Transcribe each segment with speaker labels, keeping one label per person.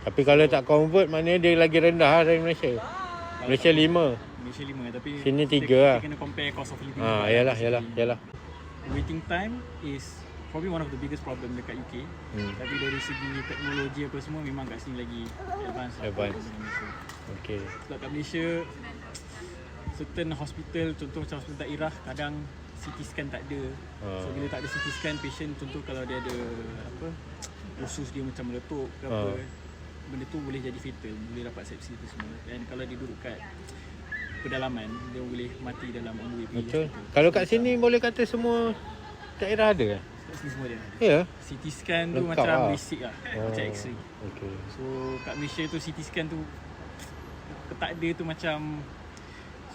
Speaker 1: Tapi kalau tak convert maknanya dia lagi rendah lah dari Malaysia. Malaysia lima.
Speaker 2: Malaysia lima tapi
Speaker 1: Sini
Speaker 2: kita-
Speaker 1: tiga lah.
Speaker 2: Kita kena compare cost of living.
Speaker 1: Ah, yalah, yalah, yalah.
Speaker 2: Waiting time is probably one of the biggest problem dekat UK.
Speaker 1: Hmm.
Speaker 2: Tapi dari segi teknologi apa semua memang kat sini lagi advance. lah
Speaker 1: Advance. Okay.
Speaker 2: Sebab kat Malaysia certain hospital contoh macam hospital daerah kadang CT scan tak ada.
Speaker 1: Ah.
Speaker 2: So bila tak ada CT scan patient contoh kalau dia ada apa usus dia macam meletup ke apa
Speaker 1: Ah.
Speaker 2: Benda tu boleh jadi fatal, boleh dapat sepsis tu semua. Dan kalau dia duduk kat pedalaman dia boleh mati dalam on the way
Speaker 1: Betul. Kalau kat sini boleh kata semua daerah ada kan?
Speaker 2: Sini semua dia. ada.
Speaker 1: Ya.
Speaker 2: CT scan tu
Speaker 1: Lengkap
Speaker 2: macam
Speaker 1: lah.
Speaker 2: basic lah, macam x-ray.
Speaker 1: Okay.
Speaker 2: So kat Malaysia tu CT scan tu tak ada tu macam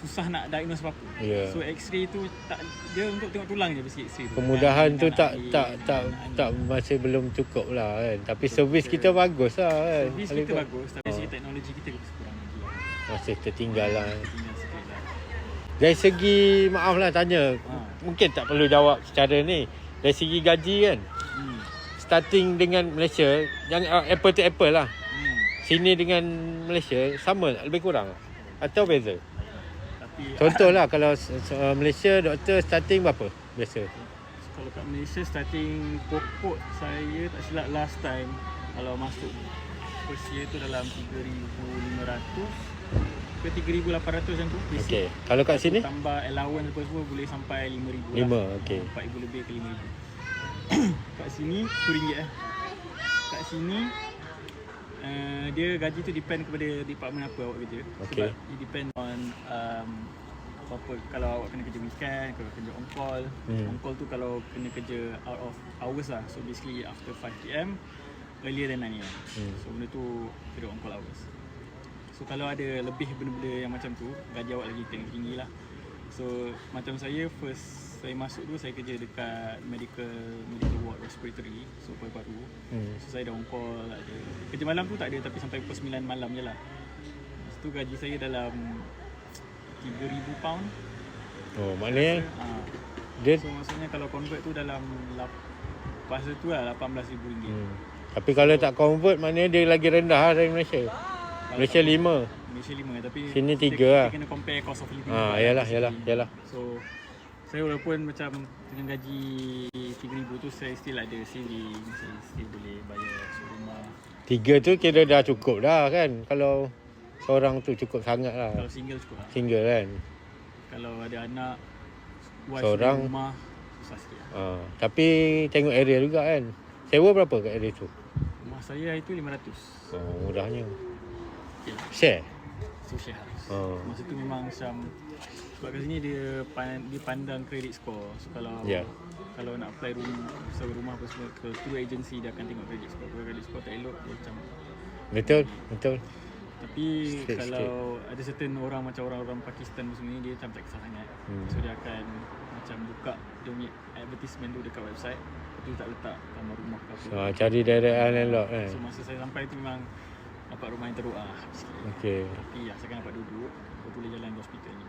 Speaker 2: susah nak diagnose apa-apa.
Speaker 1: Ya.
Speaker 2: So x-ray tu tak dia untuk tengok tulang je basic x-ray tu.
Speaker 1: Kemudahan
Speaker 2: Dan
Speaker 1: tu tak tak tak tak masih belum cukup lah kan. Tapi servis
Speaker 2: kita-
Speaker 1: bagus lah kan.
Speaker 2: Servis kita bagus tapi segi teknologi kita kurang lagi lah.
Speaker 1: Masih tertinggal lah.
Speaker 2: Sikit lah.
Speaker 1: Dari segi maaf lah tanya.
Speaker 2: Ha.
Speaker 1: Mungkin tak perlu jawab secara ni. Dari segi gaji kan.
Speaker 2: Hmm.
Speaker 1: Starting dengan Malaysia yang uh, apple to apple lah.
Speaker 2: Hmm.
Speaker 1: Sini dengan Malaysia sama lebih kurang atau beza? Contohlah kalau uh, Malaysia doktor starting berapa biasa?
Speaker 2: kalau kat Malaysia starting pokok saya tak silap last time kalau masuk first year tu dalam 3500 ke 3800 macam tu basic.
Speaker 1: Okey. Kalau kat sini?
Speaker 2: tambah allowance apa semua boleh sampai 5000
Speaker 1: Lima,
Speaker 2: lah.
Speaker 1: okey.
Speaker 2: 4000 lebih ke 5000 kat sini RM10 eh kat sini uh, dia gaji tu depend kepada department apa awak kerja
Speaker 1: Okey.
Speaker 2: sebab it depend on um, apa kalau awak kena kerja weekend kalau kerja on call
Speaker 1: Hmm.
Speaker 2: on call tu kalau kena kerja out of hours lah so basically after 5pm earlier than 9am
Speaker 1: Hmm.
Speaker 2: so benda tu kira on call hours So kalau ada lebih benda-benda yang macam tu Gaji awak lagi tinggi lah So macam saya first Saya masuk tu saya kerja dekat medical medical ward respiratory So paru-paru
Speaker 1: Hmm.
Speaker 2: So saya dah on call ada Kerja malam tu tak ada tapi sampai pukul 9 malam je lah Lepas tu gaji saya dalam 3,000 pound
Speaker 1: Oh, maknanya
Speaker 2: ha.
Speaker 1: dia
Speaker 2: So maksudnya kalau convert tu dalam lap, Masa tu lah RM18,000 ringgit.
Speaker 1: hmm. Tapi kalau tak convert maknanya dia lagi rendah lah dari Malaysia. Malaysia lima.
Speaker 2: Malaysia lima tapi
Speaker 1: Sini
Speaker 2: kita-
Speaker 1: tiga lah.
Speaker 2: Kita kena compare cost of living.
Speaker 1: Ah,
Speaker 2: juga
Speaker 1: yalah,
Speaker 2: kat
Speaker 1: yalah,
Speaker 2: sini.
Speaker 1: yalah.
Speaker 2: So saya walaupun macam dengan gaji 3000 tu saya still ada saving, saya still boleh bayar rumah.
Speaker 1: Tiga tu kira dah cukup dah kan. Kalau seorang tu cukup sangat lah.
Speaker 2: Kalau single cukup lah.
Speaker 1: Single kan.
Speaker 2: Kalau ada anak wife
Speaker 1: Seorang.
Speaker 2: rumah susah sikit lah.
Speaker 1: Ha. Tapi tengok area juga kan. Sewa berapa kat area tu?
Speaker 2: Rumah saya itu 500.
Speaker 1: Oh, mudahnya. Share?
Speaker 2: So share.
Speaker 1: Oh.
Speaker 2: Masa tu memang macam sebab kat sini dia pan, dia pandang credit score. So kalau
Speaker 1: Ya.
Speaker 2: kalau nak apply rumah, sewa rumah apa semua ke through agency dia akan tengok credit score. Kalau credit score tak elok dia macam
Speaker 1: Betul? Betul.
Speaker 2: tapi
Speaker 1: Sikit,
Speaker 2: kalau ada certain orang macam orang-orang Pakistan semua ni dia macam tak kisah sangat.
Speaker 1: Hmm.
Speaker 2: So dia akan macam buka dia punya advertisement tu dekat website. Lepas tu tak letak gambar rumah ke apa.
Speaker 1: So, cari direct landlord kan.
Speaker 2: So masa saya sampai tu memang dapat rumah yang teruk lah sikit.
Speaker 1: Okay.
Speaker 2: Tapi asalkan dapat duduk, tu boleh jalan ke hospital ni.